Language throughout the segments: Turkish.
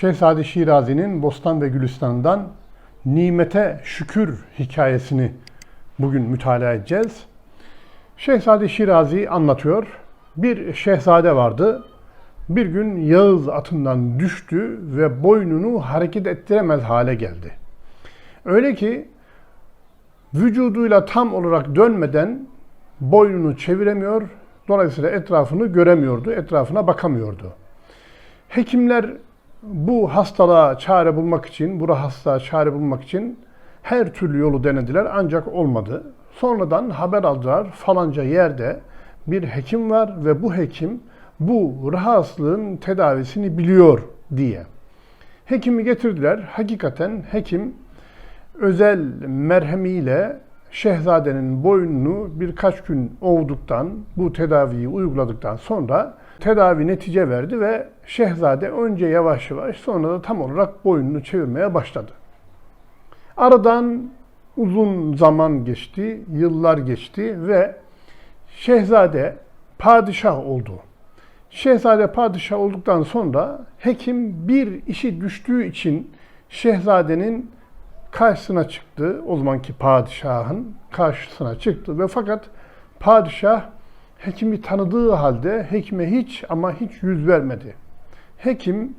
Şehzade Şirazi'nin Bostan ve Gülistan'dan nimete şükür hikayesini bugün mütalaa edeceğiz. Şehzade Şirazi anlatıyor. Bir şehzade vardı. Bir gün Yağız atından düştü ve boynunu hareket ettiremez hale geldi. Öyle ki vücuduyla tam olarak dönmeden boynunu çeviremiyor, dolayısıyla etrafını göremiyordu, etrafına bakamıyordu. Hekimler bu hastalığa çare bulmak için, bu rahatsızlığa çare bulmak için her türlü yolu denediler ancak olmadı. Sonradan haber aldılar falanca yerde bir hekim var ve bu hekim bu rahatsızlığın tedavisini biliyor diye. Hekimi getirdiler. Hakikaten hekim özel merhemiyle şehzadenin boynunu birkaç gün ovduktan, bu tedaviyi uyguladıktan sonra tedavi netice verdi ve şehzade önce yavaş yavaş sonra da tam olarak boynunu çevirmeye başladı. Aradan uzun zaman geçti, yıllar geçti ve şehzade padişah oldu. Şehzade padişah olduktan sonra hekim bir işi düştüğü için şehzadenin karşısına çıktı. O zamanki padişahın karşısına çıktı ve fakat padişah hekimi tanıdığı halde hekime hiç ama hiç yüz vermedi. Hekim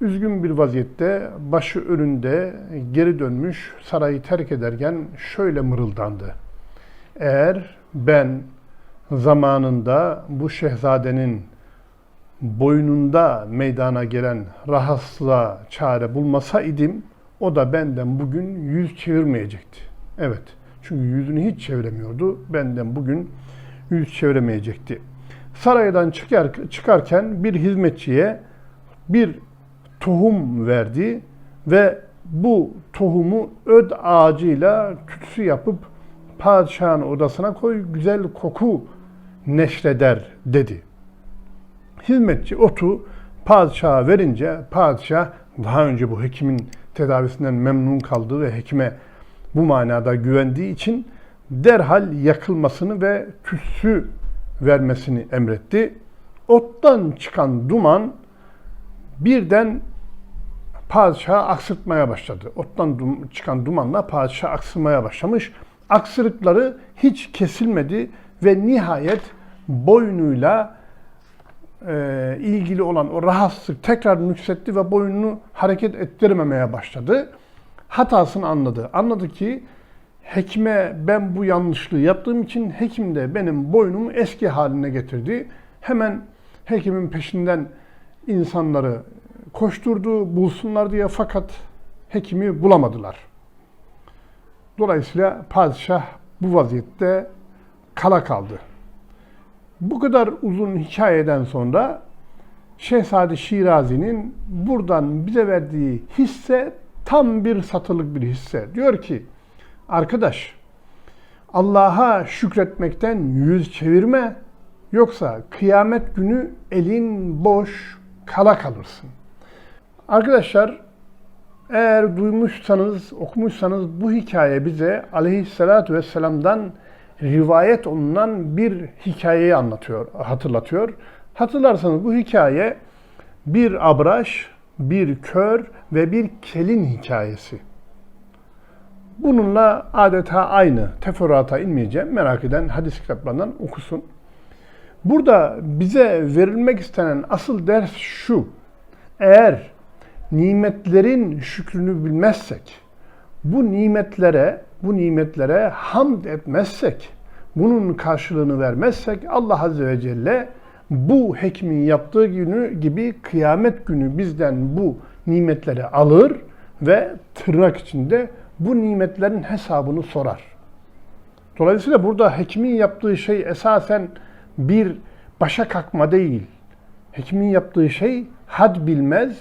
üzgün bir vaziyette başı önünde geri dönmüş sarayı terk ederken şöyle mırıldandı. Eğer ben zamanında bu şehzadenin boynunda meydana gelen rahatsızlığa çare bulmasa idim, o da benden bugün yüz çevirmeyecekti. Evet, çünkü yüzünü hiç çeviremiyordu. Benden bugün yüz çeviremeyecekti. Saraydan çıkar, çıkarken bir hizmetçiye bir tohum verdi ve bu tohumu öd ağacıyla tütsü yapıp padişahın odasına koy, güzel koku neşreder dedi. Hizmetçi otu padişaha verince padişah daha önce bu hekimin tedavisinden memnun kaldığı ve hekime bu manada güvendiği için derhal yakılmasını ve tütsü vermesini emretti. Ottan çıkan duman birden padişahı aksırtmaya başladı. Ottan dum çıkan dumanla padişah aksırmaya başlamış. Aksırıkları hiç kesilmedi ve nihayet boynuyla e, ilgili olan o rahatsızlık tekrar nüksetti ve boynunu hareket ettirmemeye başladı. Hatasını anladı. Anladı ki hekime ben bu yanlışlığı yaptığım için hekim de benim boynumu eski haline getirdi. Hemen hekimin peşinden insanları koşturdu, bulsunlar diye fakat hekimi bulamadılar. Dolayısıyla padişah bu vaziyette kala kaldı. Bu kadar uzun hikayeden sonra Şehzade Şirazi'nin buradan bize verdiği hisse tam bir satılık bir hisse. Diyor ki, arkadaş Allah'a şükretmekten yüz çevirme yoksa kıyamet günü elin boş kala kalırsın. Arkadaşlar eğer duymuşsanız, okumuşsanız bu hikaye bize aleyhissalatü vesselam'dan rivayet olunan bir hikayeyi anlatıyor, hatırlatıyor. Hatırlarsanız bu hikaye bir abraş, bir kör ve bir kelin hikayesi. Bununla adeta aynı. Teferruata inmeyeceğim. Merak eden hadis kitaplarından okusun. Burada bize verilmek istenen asıl ders şu. Eğer nimetlerin şükrünü bilmezsek, bu nimetlere, bu nimetlere hamd etmezsek, bunun karşılığını vermezsek Allah Azze ve Celle bu hekimin yaptığı günü gibi kıyamet günü bizden bu nimetleri alır ve tırnak içinde bu nimetlerin hesabını sorar. Dolayısıyla burada hekimin yaptığı şey esasen bir başa kalkma değil. Hekimin yaptığı şey had bilmez,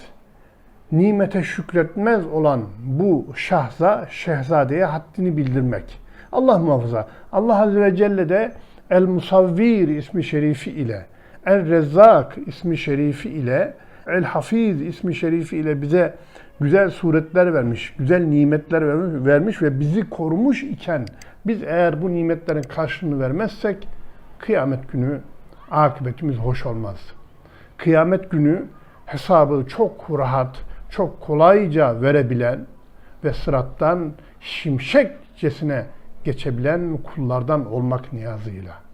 nimete şükretmez olan bu şahza, şehzadeye haddini bildirmek. Allah muhafaza. Allah Azze ve Celle de El Musavvir ismi şerifi ile, El Rezzak ismi şerifi ile, El Hafiz ismi şerifi ile bize güzel suretler vermiş, güzel nimetler vermiş, ve bizi korumuş iken biz eğer bu nimetlerin karşılığını vermezsek kıyamet günü akıbetimiz hoş olmaz. Kıyamet günü hesabı çok rahat, çok kolayca verebilen ve sırattan şimşekcesine geçebilen kullardan olmak niyazıyla.